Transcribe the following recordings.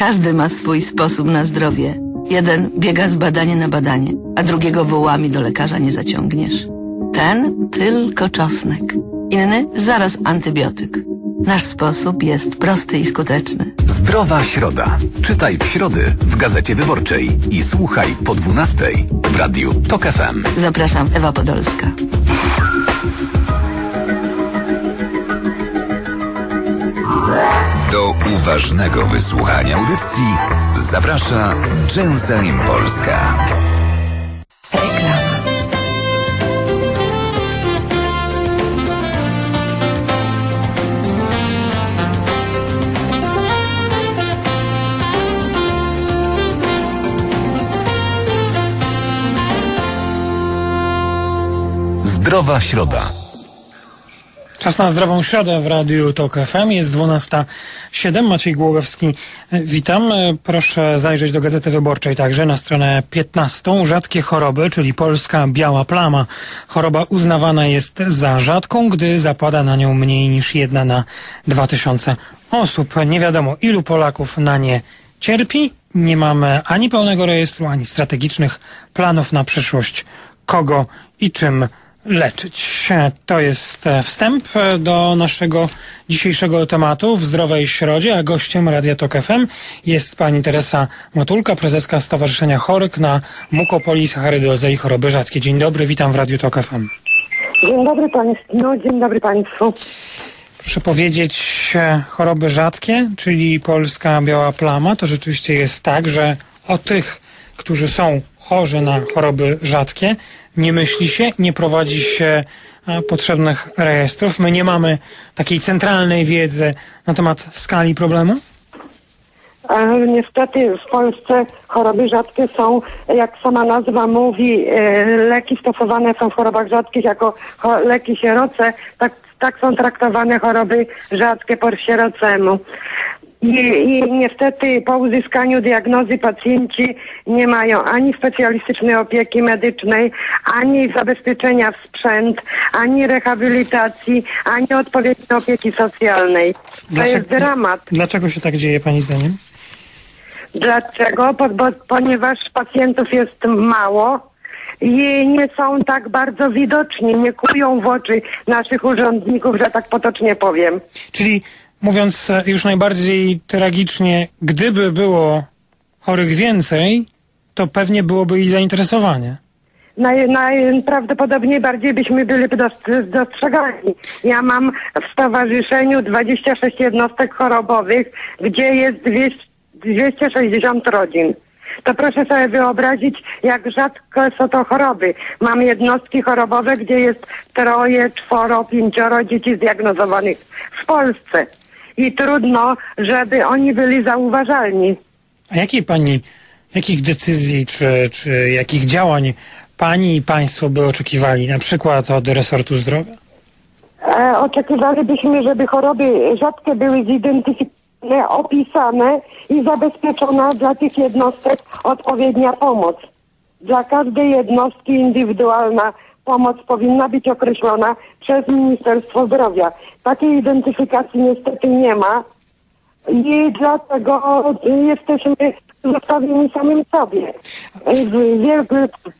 Każdy ma swój sposób na zdrowie. Jeden biega z badania na badanie, a drugiego wołami do lekarza nie zaciągniesz. Ten tylko czosnek. Inny zaraz antybiotyk. Nasz sposób jest prosty i skuteczny. Zdrowa Środa. Czytaj w środy w Gazecie Wyborczej i słuchaj po 12 w Radiu TOK FM. Zapraszam, Ewa Podolska. Do uważnego wysłuchania audycji zaprasza Genzheim Polska. Reklama. Zdrowa Środa. Czas na zdrową środę w Radiu Tok FM. Jest 12.07. Maciej Głogowski, witam. Proszę zajrzeć do Gazety Wyborczej także na stronę 15. Rzadkie choroby, czyli polska biała plama. Choroba uznawana jest za rzadką, gdy zapada na nią mniej niż jedna na 2000 osób. Nie wiadomo ilu Polaków na nie cierpi. Nie mamy ani pełnego rejestru, ani strategicznych planów na przyszłość. Kogo i czym leczyć. To jest e, wstęp e, do naszego dzisiejszego tematu w Zdrowej Środzie, a gościem Radia Tok FM jest pani Teresa Matulka, prezeska Stowarzyszenia Chorych na mukopolisacharydozę i choroby rzadkie. Dzień dobry, witam w Radiu Tok FM. Dzień dobry Państwu. No, dzień dobry Państwu. Proszę powiedzieć, e, choroby rzadkie, czyli polska biała plama, to rzeczywiście jest tak, że o tych, którzy są chorzy na choroby rzadkie, nie myśli się, nie prowadzi się e, potrzebnych rejestrów. My nie mamy takiej centralnej wiedzy na temat skali problemu? E, niestety w Polsce choroby rzadkie są, jak sama nazwa mówi, e, leki stosowane są w chorobach rzadkich jako leki sieroce, tak, tak są traktowane choroby rzadkie po sierocemu. I, I niestety po uzyskaniu diagnozy pacjenci nie mają ani specjalistycznej opieki medycznej, ani zabezpieczenia w sprzęt, ani rehabilitacji, ani odpowiedniej opieki socjalnej. To Dlaczego- jest dramat. Dlaczego się tak dzieje, pani zdaniem? Dlaczego? Po, bo, ponieważ pacjentów jest mało i nie są tak bardzo widoczni, nie kują w oczy naszych urzędników, że tak potocznie powiem. Czyli mówiąc e, już najbardziej tragicznie, gdyby było chorych więcej, to pewnie byłoby i zainteresowanie. Naj, najprawdopodobniej bardziej byśmy byli dost- dostrzegani. Ja mam w stowarzyszeniu 26 jednostek chorobowych, gdzie jest 200, 260 rodzin. To proszę sobie wyobrazić, jak rzadko są to choroby. Mam jednostki chorobowe, gdzie jest troje, czworo, pięcioro dzieci zdiagnozowanych w Polsce. I trudno, żeby oni byli zauważalni. A jakiej pani, jakich decyzji czy, czy jakich działań pani i państwo by oczekiwali, na przykład od resortu zdrowia? E, oczekiwalibyśmy, żeby choroby rzadkie były zidentyfikowane, opisane i zabezpieczona dla tych jednostek odpowiednia pomoc. Dla każdej jednostki indywidualna pomoc powinna być określona przez Ministerstwo Zdrowia. Takiej identyfikacji niestety nie ma i dlatego jesteśmy zostawieni samym sobie. Wie-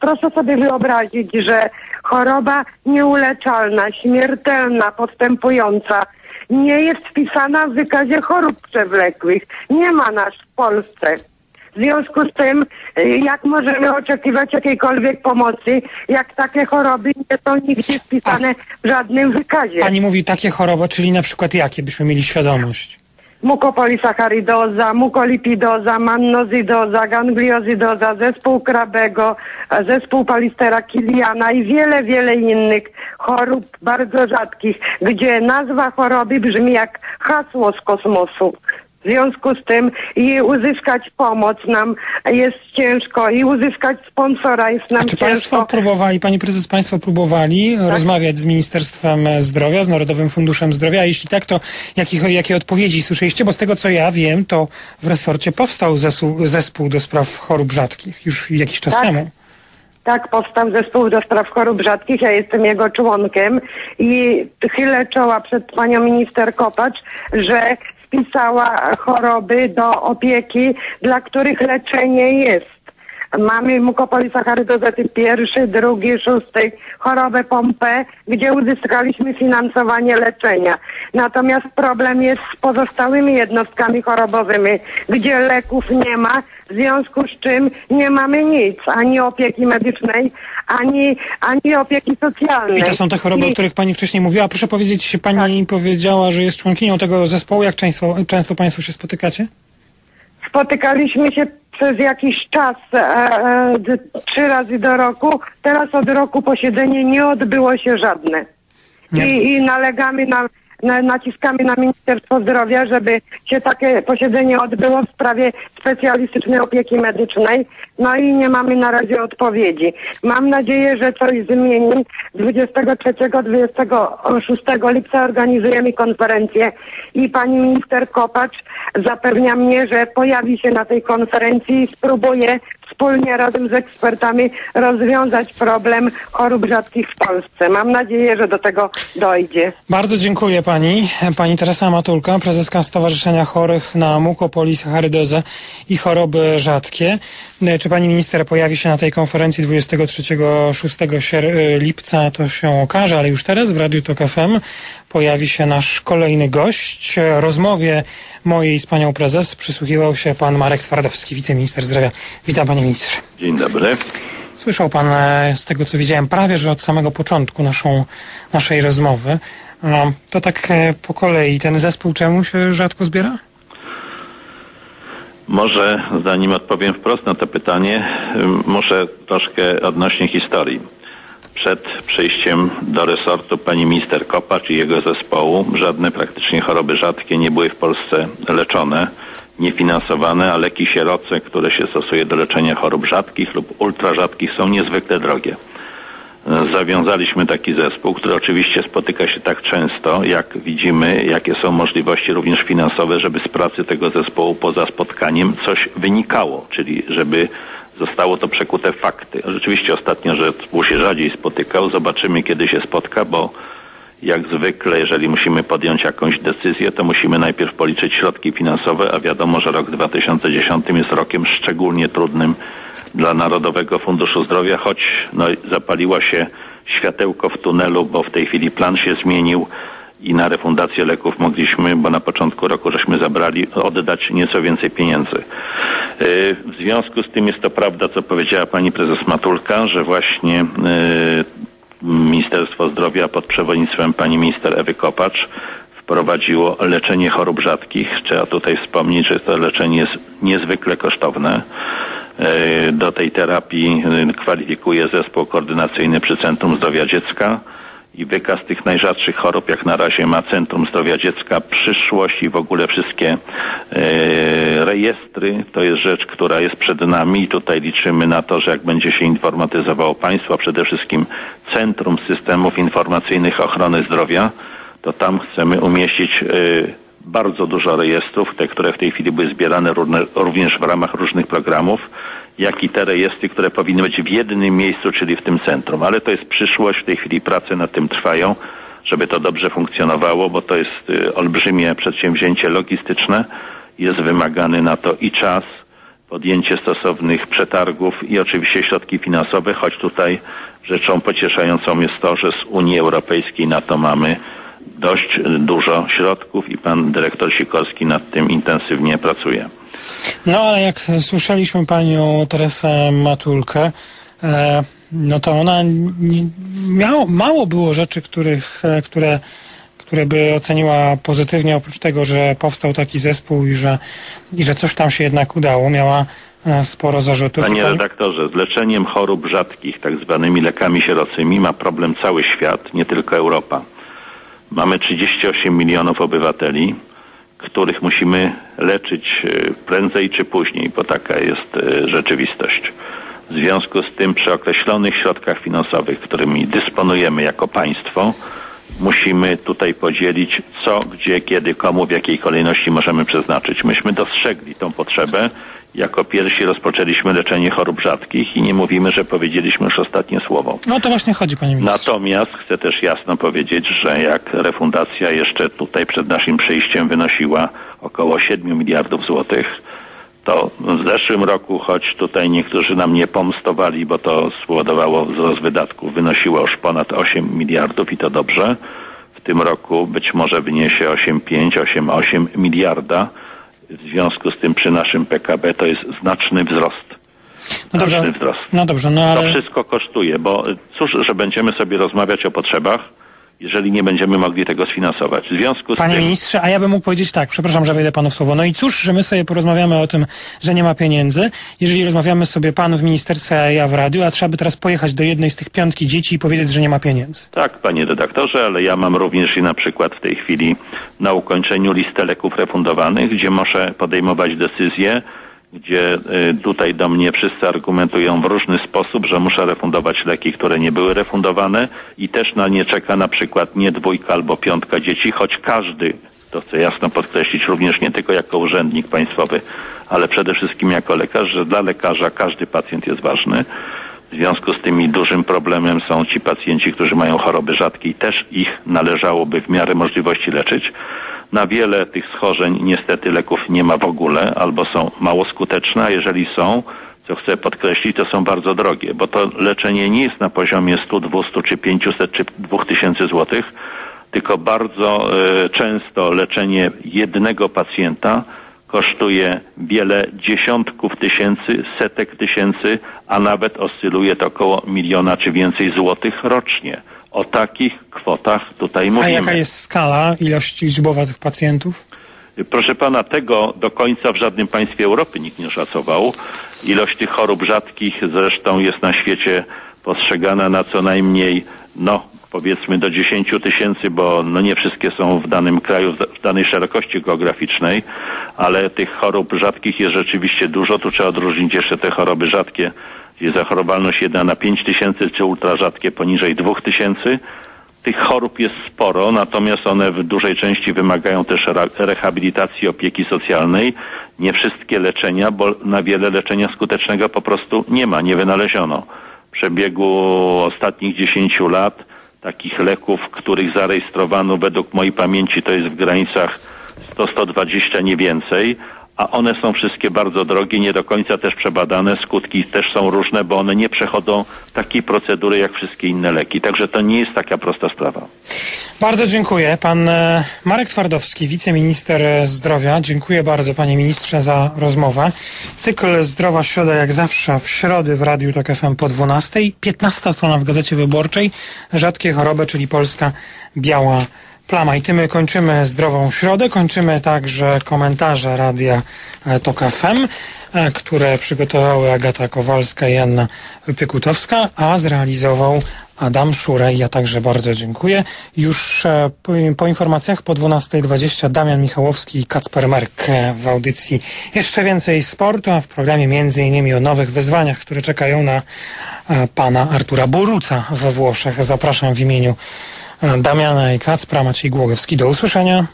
Proszę sobie wyobrazić, że choroba nieuleczalna, śmiertelna, postępująca nie jest wpisana w wykazie chorób przewlekłych. Nie ma nas w Polsce. W związku z tym, y, jak możemy oczekiwać jakiejkolwiek pomocy, jak takie choroby nie są nigdzie wpisane w żadnym wykazie? Pani mówi takie choroby, czyli na przykład jakie, byśmy mieli świadomość? mukopolisacharydoza, mukolipidoza, mannozydoza, gangliozydoza, zespół Krabego, zespół Palistera Kiliana i wiele, wiele innych chorób bardzo rzadkich, gdzie nazwa choroby brzmi jak hasło z kosmosu. W związku z tym i uzyskać pomoc nam jest ciężko i uzyskać sponsora jest nam A czy Państwo ciężko. próbowali, Pani Prezes, Państwo próbowali rozmawiać z Ministerstwem Zdrowia, z Narodowym Funduszem Zdrowia? A jeśli tak, to jakich, jakie odpowiedzi słyszeliście? Bo z tego, co ja wiem, to w resorcie powstał zespół, zespół do spraw chorób rzadkich już jakiś czas Tak. temu. Tak, powstał zespół do spraw chorób rzadkich, ja jestem jego członkiem i chylę czoła przed panią minister Kopacz, że wpisała choroby do opieki, dla których leczenie jest. Mamy mukopolisacharydozę typ pierwszy, drugi, szósty, chorobę pompę, gdzie uzyskaliśmy finansowanie leczenia. Natomiast problem jest z pozostałymi jednostkami chorobowymi, gdzie leków nie ma, w związku z czym nie mamy nic, ani opieki medycznej, ani, ani opieki socjalnej. I to są te choroby, o I- których pani wcześniej mówiła. Proszę powiedzieć, pani powiedziała, że jest członkinią tego zespołu. Jak często, często państwo się spotykacie? Spotykaliśmy się przez jakiś czas, e, e, trzy razy do roku. Teraz od roku posiedzenie nie odbyło się żadne. I, I nalegamy na, na, naciskamy na Ministerstwo Zdrowia, żeby się takie posiedzenie odbyło w sprawie specjalistycznej opieki medycznej. No i nie mamy na razie odpowiedzi. Mam nadzieję, że coś zmieni. 23-26 lipca organizujemy konferencję i pani minister Kopacz zapewnia mnie, że pojawi się na tej konferencji i spróbuje wspólnie razem z ekspertami rozwiązać problem chorób rzadkich w Polsce. Mam nadzieję, że do tego dojdzie. Bardzo dziękuję pani. Pani Teresa Matulka, prezeska Stowarzyszenia Chorych na Mukopolisacharydozę i choroby rzadkie. Czy pani minister pojawi się na tej konferencji 23-6 sier- lipca, to się okaże, ale już teraz w Radiu Tok FM pojawi się nasz kolejny gość. Rozmowie mojej z panią prezes przysłuchiwał się pan Marek Twardowski, wiceminister zdrowia. Witam panie ministrze. Dzień dobry. Słyszał pan e, z tego, co widziałem, prawie że od samego początku naszą, naszej rozmowy. To tak e, po kolei. Ten zespół czemu się rzadko zbiera? Może zanim odpowiem wprost na to pytanie, muszę troszkę odnośnie historii. Przed przyjściem do resortu pani minister Kopacz i jego zespołu żadne praktycznie choroby rzadkie nie były w Polsce leczone, niefinansowane, a leki sieroce, które się stosuje do leczenia chorób rzadkich lub ultrarzadkich są niezwykle drogie. Zawiązaliśmy taki zespół, który oczywiście spotyka się tak często, jak widzimy, jakie są możliwości również finansowe, żeby z pracy tego zespołu poza spotkaniem coś wynikało, czyli żeby zostało to przekute w fakty. Rzeczywiście ostatnio zespół się rzadziej spotykał, zobaczymy kiedy się spotka, bo jak zwykle, jeżeli musimy podjąć jakąś decyzję, to musimy najpierw policzyć środki finansowe, a wiadomo, że rok 2010 jest rokiem szczególnie trudnym dla Narodowego Funduszu Zdrowia, choć no, zapaliła się światełko w tunelu, bo w tej chwili plan się zmienił i na refundację leków mogliśmy, bo na początku roku żeśmy zabrali, oddać nieco więcej pieniędzy. Yy, W związku z tym jest to prawda, co powiedziała pani prezes Matulka, że właśnie yy, Ministerstwo Zdrowia pod przewodnictwem pani minister Ewy Kopacz wprowadziło leczenie chorób rzadkich. Trzeba tutaj wspomnieć, że to leczenie jest niezwykle kosztowne. E, Do tej terapii e, kwalifikuje zespół koordynacyjny przy Centrum Zdrowia Dziecka i wykaz tych najrzadszych chorób jak na razie ma Centrum Zdrowia Dziecka. Przyszłość i w ogóle wszystkie e, rejestry to jest rzecz, która jest przed nami. I tutaj liczymy na to, że jak będzie się informatyzowało państwo, a przede wszystkim Centrum Systemów Informacyjnych Ochrony Zdrowia, to tam chcemy umieścić e, bardzo dużo rejestrów, te, które w tej chwili były zbierane również w ramach różnych programów, jak i te rejestry, które powinny być w jednym miejscu, czyli w tym centrum. Ale to jest przyszłość, w tej chwili prace nad tym trwają, żeby to dobrze funkcjonowało, bo to jest y, olbrzymie przedsięwzięcie logistyczne. Jest wymagany na to i czas, podjęcie stosownych przetargów i oczywiście środki finansowe, choć tutaj rzeczą pocieszającą jest to, że z Unii Europejskiej na to mamy dość y, dużo środków i pan dyrektor Sikorski nad tym intensywnie pracuje. No ale jak słyszeliśmy panią Teresę Matulkę, e, no to ona nie, miało, mało było rzeczy, których, e, które, które by oceniła pozytywnie, oprócz tego, że powstał taki zespół i że, i że coś tam się jednak udało. Miała e, sporo zarzutów. Panie redaktorze, z leczeniem chorób rzadkich, tak zwanymi lekami sierocymi, ma problem cały świat, nie tylko Europa. Mamy 38 milionów obywateli, których musimy leczyć e, prędzej czy później, bo taka jest e, rzeczywistość. W związku z tym przy określonych środkach finansowych, którymi dysponujemy jako państwo, musimy tutaj podzielić, co, gdzie, kiedy, komu, w jakiej kolejności możemy przeznaczyć. Myśmy dostrzegli tą potrzebę. Jako pierwsi rozpoczęliśmy leczenie chorób rzadkich i nie mówimy, że powiedzieliśmy już ostatnie słowo. No to właśnie chodzi, panie ministrze. Natomiast chcę też jasno powiedzieć, że jak refundacja jeszcze tutaj przed naszym przyjściem wynosiła około 7 miliardów złotych, to w zeszłym roku, choć tutaj niektórzy nam nie pomstowali, bo to spowodowało wzrost wydatków, wynosiło już ponad 8 miliardów i to dobrze. W tym roku być może wyniesie 8,5, 8,8 miliarda. W związku z tym przy naszym PKB to jest znaczny wzrost. No dobrze, Znaczny wzrost. no dobrze, no To ale wszystko kosztuje, bo cóż, że będziemy sobie rozmawiać o potrzebach, jeżeli nie będziemy mogli tego sfinansować. W związku z Panie tym... ministrze, a ja bym mógł powiedzieć tak, przepraszam, że wejdę panu w słowo. No i cóż, że my sobie porozmawiamy o tym, że nie ma pieniędzy, jeżeli rozmawiamy sobie pan w ministerstwie, a ja w radiu, a trzeba by teraz pojechać do jednej z tych piątki dzieci i powiedzieć, że nie ma pieniędzy. Tak, panie redaktorze, ale ja mam również i na przykład w tej chwili na ukończeniu listę leków refundowanych, gdzie muszę podejmować decyzje, gdzie y, tutaj do mnie wszyscy argumentują w różny sposób, że muszę refundować leki, które nie były refundowane i też na nie czeka na przykład nie dwójka albo piątka dzieci, choć każdy, to chcę jasno podkreślić, również nie tylko jako urzędnik państwowy, ale przede wszystkim jako lekarz, że dla lekarza każdy pacjent jest ważny. W związku z tym i dużym problemem są ci pacjenci, którzy mają choroby rzadkie i też ich należałoby w miarę możliwości leczyć. Na wiele tych schorzeń niestety leków nie ma w ogóle albo są mało skuteczne, a jeżeli są, co chcę podkreślić, to są bardzo drogie, bo to leczenie nie jest na poziomie 100, 200 czy 500 czy 2000 złotych, tylko bardzo e, często leczenie jednego pacjenta kosztuje wiele dziesiątków tysięcy, setek tysięcy, a nawet oscyluje to około miliona czy więcej złotych rocznie. O takich kwotach tutaj A mówimy. jaka jest skala, ilość liczbowa tych pacjentów? Proszę pana, tego do końca w żadnym państwie Europy nikt nie szacował. Ilość tych chorób rzadkich zresztą jest na świecie postrzegana na co najmniej, no powiedzmy do 10 tysięcy, bo no nie wszystkie są w danym kraju, w danej szerokości geograficznej, ale tych chorób rzadkich jest rzeczywiście dużo. Tu trzeba odróżnić jeszcze te choroby rzadkie, gdzie zachorowalność 1 na 5 tysięcy, czy ultrarzadkie poniżej 2 tysięcy. Tych chorób jest sporo, natomiast one w dużej części wymagają też re- rehabilitacji, opieki socjalnej. Nie wszystkie leczenia, bo na wiele leczenia skutecznego po prostu nie ma, nie wynaleziono. W przebiegu ostatnich 10 lat takich leków, których zarejestrowano według mojej pamięci to jest w granicach 100-120, nie więcej, a one są wszystkie bardzo drogie, nie do końca też przebadane, skutki też są różne, bo one nie przechodzą takiej procedury jak wszystkie inne leki. Także to nie jest taka prosta sprawa. Bardzo dziękuję. Pan e, Marek Twardowski, wiceminister e, zdrowia. Dziękuję bardzo panie ministrze za rozmowę. Cykl Zdrowa Środa jak zawsze w środy w Radiu Tok FM po 12. 15 strona w Gazecie Wyborczej. Rzadkie choroby, czyli Polska Biała Plama. I tym my kończymy Zdrową Środę. Kończymy także komentarze Radia e, Tok FM, e, które przygotowały Agata Kowalska i Anna Pykutowska, a zrealizował Adam Szurej. Ja także bardzo dziękuję. Już e, po, po informacjach po 12.20 Damian Michałowski i Kacper Merk w audycji Jeszcze więcej sportu, a w programie między innymi o nowych wyzwaniach, które czekają na pana Artura Boruca we Włoszech. Zapraszam w imieniu Damiana i Kacpra, Maciej Głogowski. Do usłyszenia.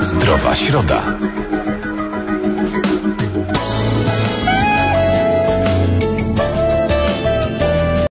Zdrowa środa.